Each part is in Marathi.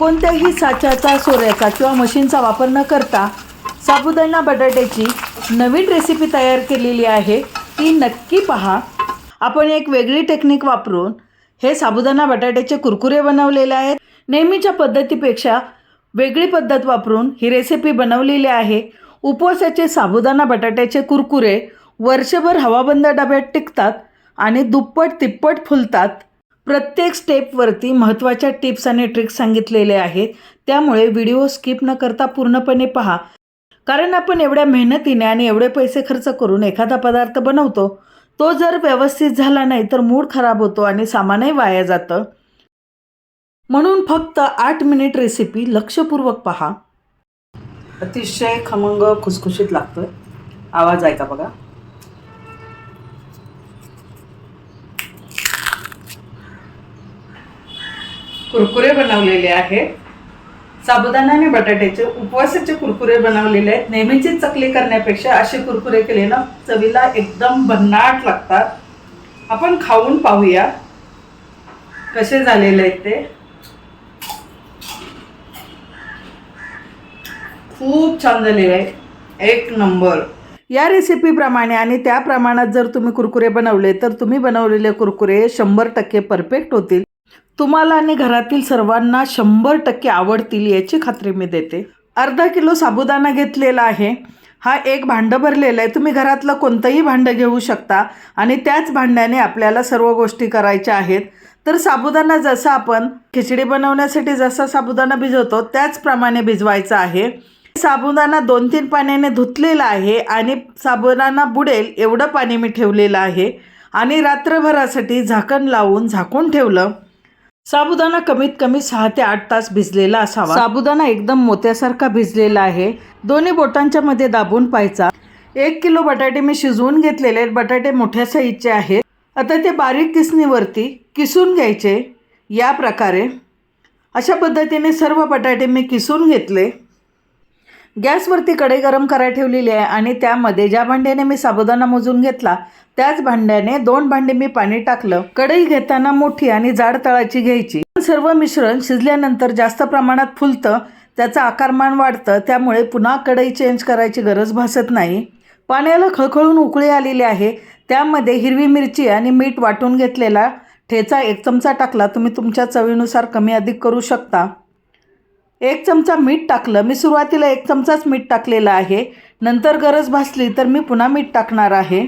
कोणत्याही साच्याचा सोऱ्याचा किंवा मशीनचा वापर न करता साबुदाणा बटाट्याची नवीन रेसिपी तयार केलेली आहे. ती नक्की पहा. आपण एक वेगळी टेक्निक वापरून हे साबुदाणा बटाट्याचे कुरकुरे बनवलेले आहेत. नेहमीच्या पद्धतीपेक्षा वेगळी पद्धत वापरून ही रेसिपी बनवलेली आहे. उपवासाचे साबुदाणा बटाट्याचे कुरकुरे वर्षभर हवाबंद डब्यात टिकतात आणि दुप्पट तिप्पट फुलतात. प्रत्येक स्टेपवरती महत्त्वाच्या टिप्स आणि ट्रिक्स सांगितलेले आहेत. त्यामुळे व्हिडिओ स्किप न करता पूर्णपणे पहा. कारण आपण एवढ्या मेहनतीने आणि एवढे पैसे खर्च करून एखादा पदार्थ बनवतो तो जर व्यवस्थित झाला नाही तर मूड खराब होतो आणि सामानही वाया जातं. म्हणून फक्त आठ मिनिट रेसिपी लक्षपूर्वक पहा. अतिशय खमंग खुसखुशीत लागतोय. आवाज ऐका बघा. कुरकुरे बनवलेले आहेत. साबुदाणा आणि बटाट्याचे उपवासाचे कुरकुरे बनवलेले आहेत. नेहमीची चकली करण्यापेक्षा असे कुरकुरे केले ना चवीला एकदम भन्नाट लागतात. आपण खाऊन पाहूया कसे झालेले आहेत ते. खूप छान झालेले आहे. एक नंबर. या रेसिपीप्रमाणे आणि त्या प्रमाणात जर तुम्ही कुरकुरे बनवले तर तुम्ही बनवलेले कुरकुरे शंभर टक्के परफेक्ट होतील. तुम्हाला आणि घरातील सर्वांना शंभर टक्के आवडतील याची खात्री मी देते. अर्धा किलो साबुदाणा घेतलेला आहे. हा एक भांडं भरलेलं आहे. तुम्ही घरातलं कोणतंही भांडं घेऊ शकता आणि त्याच भांड्याने आपल्याला सर्व गोष्टी करायच्या आहेत. तर साबुदाणा जसा आपण खिचडी बनवण्यासाठी जसा साबुदाणा भिजवतो त्याचप्रमाणे भिजवायचा आहे. साबुदाणा दोन तीन पाण्याने धुतलेला आहे आणि साबुदाणा बुडेल एवढं पाणी मी ठेवलेलं आहे. आणि रात्रभरासाठी झाकण लावून झाकून ठेवलं. साबुदाणा कमीत कमी सहा ते आठ तास भिजलेला असावा. साबुदाणा एकदम मोत्यासारखा भिजलेला आहे. दोन्ही बोटांच्या मध्ये दाबून पाहायचा. एक किलो बटाटे मी शिजवून घेतलेले. आहेत बटाटे मोठ्या साईजचे आहेत. आता ते बारीक किसणीवरती किसून घ्यायचे. या प्रकारे. अशा पद्धतीने सर्व बटाटे मी किसून घेतले. गॅसवरती कढई गरम करायला ठेवलेली आहे आणि त्यामध्ये ज्या भांड्याने मी साबुदाणा मोजून घेतला त्याच भांड्याने दोन भांडे मी पाणी टाकलं. कढई घेताना मोठी आणि जाड तळाची घ्यायची. सर्व मिश्रण शिजल्यानंतर जास्त प्रमाणात फुलतं त्याचं आकारमान वाढतं त्यामुळे पुन्हा कढई चेंज करायची गरज भासत नाही. पाण्याला खळखळून उकळी आलेली आहे. त्यामध्ये हिरवी मिरची आणि मीठ वाटून घेतलेला ठेचा एक चमचा टाकला तुम्ही तुमच्या चवीनुसार कमी अधिक करू शकता. एक चमचा मीठ टाकलं. मी सुरुवातीला एक चमचाच मीठ टाकलेलं आहे. नंतर गरज भासली तर मी पुन्हा मीठ टाकणार आहे.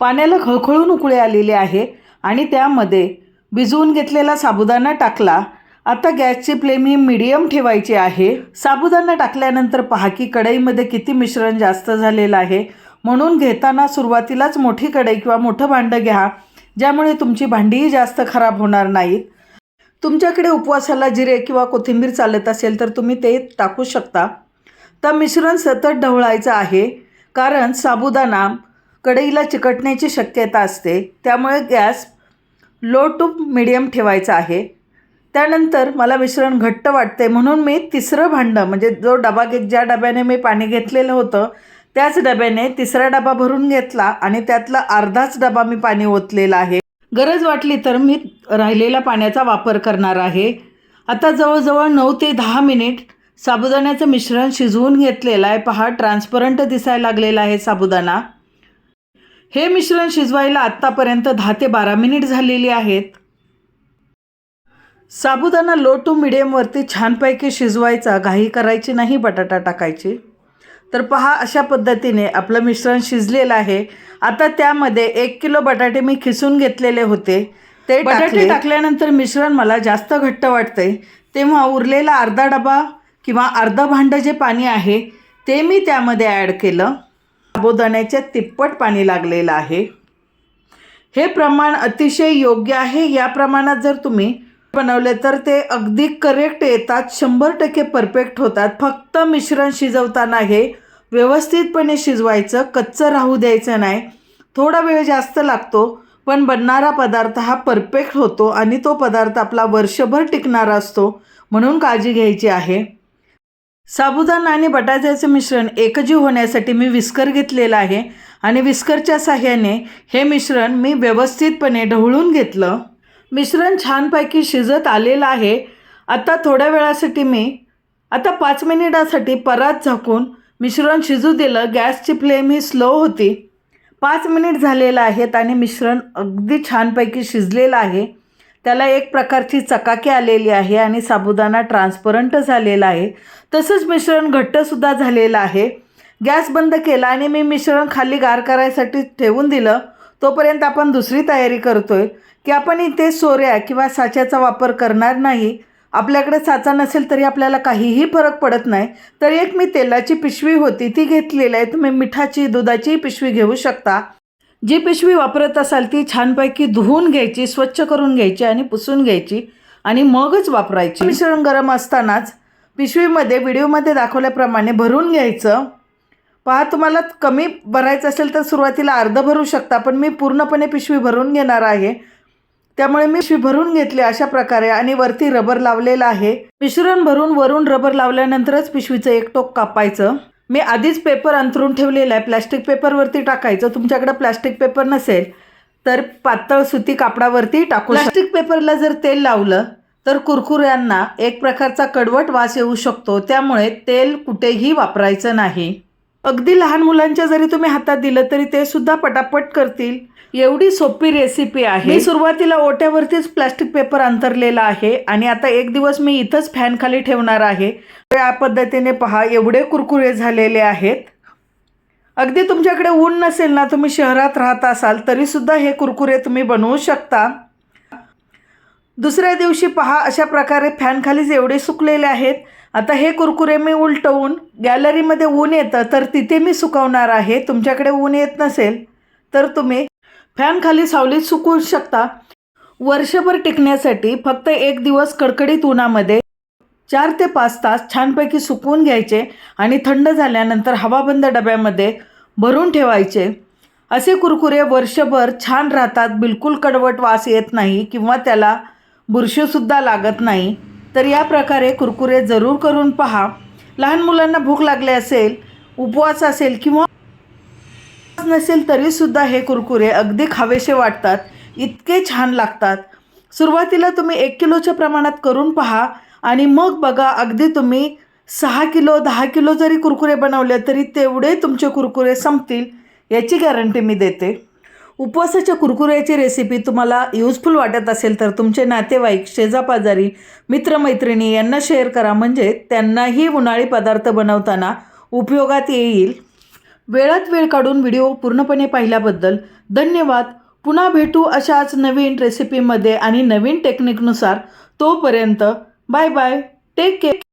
पाण्याला खळखळून उकळी आलेली आहे आणि त्यामध्ये भिजवून घेतलेला साबुदाणा टाकला. आता गॅसची फ्लेम ही मिडियम ठेवायची आहे. साबुदाणा टाकल्यानंतर पहा की कढईमध्ये किती मिश्रण जास्त झालेलं आहे. म्हणून घेताना सुरुवातीलाच मोठी कढई किंवा मोठं भांडं घ्या ज्यामुळे तुमची भांडीही जास्त खराब होणार नाहीत तुमच्याकडे उपवासाला जिरे किंवा कोथिंबीर चालत असेल तर तुम्ही ते टाकू शकता. तर मिश्रण सतत ढवळायचं आहे कारण साबुदाणा कढईला चिकटण्याची शक्यता असते. त्यामुळे गॅस लो टू मिडियम ठेवायचा आहे. त्यानंतर मला मिश्रण घट्ट वाटते म्हणून मी तिसरं भांडं म्हणजे जो डबा घे ज्या डब्याने मी पाणी घेतलेलं होतं त्याच डब्याने तिसरा डबा भरून घेतला आणि त्यातला अर्धाच डबा मी पाणी ओतलेला आहे. गरज वाटली तर मी राहिलेला पाण्याचा वापर करणार आहे. आता जवळजवळ नऊ ते दहा मिनिट साबुदाण्याचं मिश्रण शिजवून घेतलेलं आहे. पहा ट्रान्सपरंट दिसायला लागलेला आहे साबुदाणा. हे मिश्रण शिजवायला आत्तापर्यंत दहा ते बारा मिनिट झालेली आहेत. साबुदाणा लो टू मिडियमवरती छानपैकी शिजवायचा. घाई करायची नाही बटाटा टाकायची. तर पहा अशा पद्धतीने आपलं मिश्रण शिजलेलं आहे. आता त्यामध्ये एक किलो बटाटे मी खिसून घेतलेले होते. ते बटाटे टाकल्यानंतर मिश्रण मला जास्त घट्ट वाटतंय. तेव्हा उरलेला अर्धा डबा किंवा अर्धं भांडं जे पाणी आहे ते मी त्यामध्ये ॲड केलं. साबुदाण्याच्या तिप्पट पाणी लागलेलं आहे. हे प्रमाण अतिशय योग्य आहे. या प्रमाणात जर तुम्ही बनवले तर ते अगदी करेक्ट येतात. शंभर टक्के परफेक्ट होतात. फक्त मिश्रण शिजवताना हे व्यवस्थितपणे शिजवायचं. कच्चं राहू द्यायचं नाही. थोडा वेळ जास्त लागतो. पण बनणारा पदार्थ हा परफेक्ट होतो आणि तो पदार्थ आपला वर्षभर टिकणारा असतो म्हणून काळजी घ्यायची आहे. साबुदाणा आणि बटाट्याचं मिश्रण एकजीव होण्यासाठी मी विस्कर घेतलेला आहे आणि विस्करच्या साह्याने हे मिश्रण मी व्यवस्थितपणे ढवळून घेतलं. मिश्रण छानपैकी शिजत आलेलं आहे. आता थोड्या वेळासाठी मी आता पाच मिनिटासाठी परात झाकून मिश्रण शिजू दिलं. गॅसची फ्लेम ही स्लो होती. पाच मिनिट झालेलं आहेत आणि मिश्रण अगदी छानपैकी शिजलेलं आहे. त्याला एक प्रकारची चकाकी आलेली आहे आणि साबुदाणा ट्रान्सपरंट झालेला आहे. तसंच मिश्रण घट्टसुद्धा झालेलं आहे. गॅस बंद केला आणि मी मिश्रण खाली गार करायसाठी ठेवून दिलं. तोपर्यंत आपण दुसरी तयारी करतोय. की आपण इथे सोऱ्या किंवा साच्याचा वापर करणार नाही. आपल्याकडे साचा नसेल तरी आपल्याला काहीही फरक पडत नाही. तर एक मी तेलाची पिशवी होती ती घेतलेली आहे. तुम्ही मिठाची दुधाची पिशवी घेऊ शकता. जी पिशवी वापरत असाल ती छानपैकी धुवून घ्यायची स्वच्छ करून घ्यायची आणि पुसून घ्यायची आणि मगच वापरायची. मिश्रण गरम असतानाच पिशवीमध्ये व्हिडिओमध्ये दाखवल्याप्रमाणे भरून घ्यायचं. पहा तुम्हाला कमी भरायचं असेल तर सुरुवातीला अर्ध भरू शकता पण मी पूर्णपणे पिशवी भरून घेणार आहे. त्यामुळे मी पिशवी भरून घेतली अशा प्रकारे आणि वरती रबर लावलेलं आहे. मिश्रण भरून वरून रबर लावल्यानंतरच पिशवीचं एक टोक कापायचं. मी आधीच पेपर अंथरून ठेवलेला आहे. प्लॅस्टिक पेपरवरती टाकायचं. तुमच्याकडे प्लॅस्टिक पेपर नसेल तर पातळ सुती कापडावरती टाकू प्लॅस्टिक पेपरला जर तेल लावलं तर कुरकुऱ्यांना एक प्रकारचा कडवट वास येऊ शकतो. त्यामुळे तेल कुठेही वापरायचं नाही. अगदी लहान मुलांच्या जरी तुम्ही हातात दिलं तरी ते सुद्धा पटापट करतील. एवढी सोपी रेसिपी आहे. मी सुरुवातीला ओट्यावरतीच प्लास्टिक पेपर अंतरलेला आहे आणि आता एक दिवस मी इथंच फॅन खाली ठेवणार आहे. या पद्धतीने पहा एवढे कुरकुरे झालेले आहेत. अगदी तुमच्याकडे ऊन नसेल ना तुम्ही शहरात राहत असाल तरीसुद्धा हे कुरकुरे तुम्ही बनवू शकता. दुसऱ्या दिवशी पहा अशा प्रकारे फॅनखालीच एवढे सुकलेले आहेत. आता हे कुरकुरे मी उलटवून गॅलरीमध्ये ऊन येतं तर तिथे मी सुकवणार आहे. तुमच्याकडे ऊन येत नसेल तर तुम्ही फॅन खाली सावलीत सुकवू शकता. वर्षभर टिकण्यासाठी फक्त एक दिवस कडकडीत उन्हामध्ये चार ते पाच तास छानपैकी सुकवून घ्यायचे आणि थंड झाल्यानंतर हवाबंद डब्यामध्ये भरून ठेवायचे. असे कुरकुरे वर्षभर छान राहतात बिलकुल कडवट वास येत नाही किंवा त्याला बुरशीसुद्धा लागत नाही. तर या प्रकारे कुरकुरे जरूर करून पहा. लहान मुलांना भूक लागली असेल उपवास असेल किंवा नसेल तरीसुद्धा हे कुरकुरे अगदी खावेसे वाटतात. इतके छान लागतात. सुरुवातीला तुम्ही एक किलोच्या प्रमाणात करून पहा आणि मग बघा अगदी तुम्ही सहा किलो दहा किलो जरी कुरकुरे बनवले तरी तेवढे तुमचे कुरकुरे संपतील याची गॅरंटी मी देते. उपवासाच्या कुरकुऱ्याची रेसिपी तुम्हाला युजफुल वाटत असेल तर तुमचे नातेवाईक शेजापाजारी मित्रमैत्रिणी यांना शेअर करा. म्हणजे त्यांनाही उन्हाळी पदार्थ बनवताना उपयोगात येईल. वेळात वेळ काढून व्हिडिओ पूर्णपणे पाहिल्याबद्दल धन्यवाद. पुन्हा भेटू अशाच नवीन रेसिपीमध्ये आणि नवीन टेक्निकनुसार तोपर्यंत बाय बाय. Take care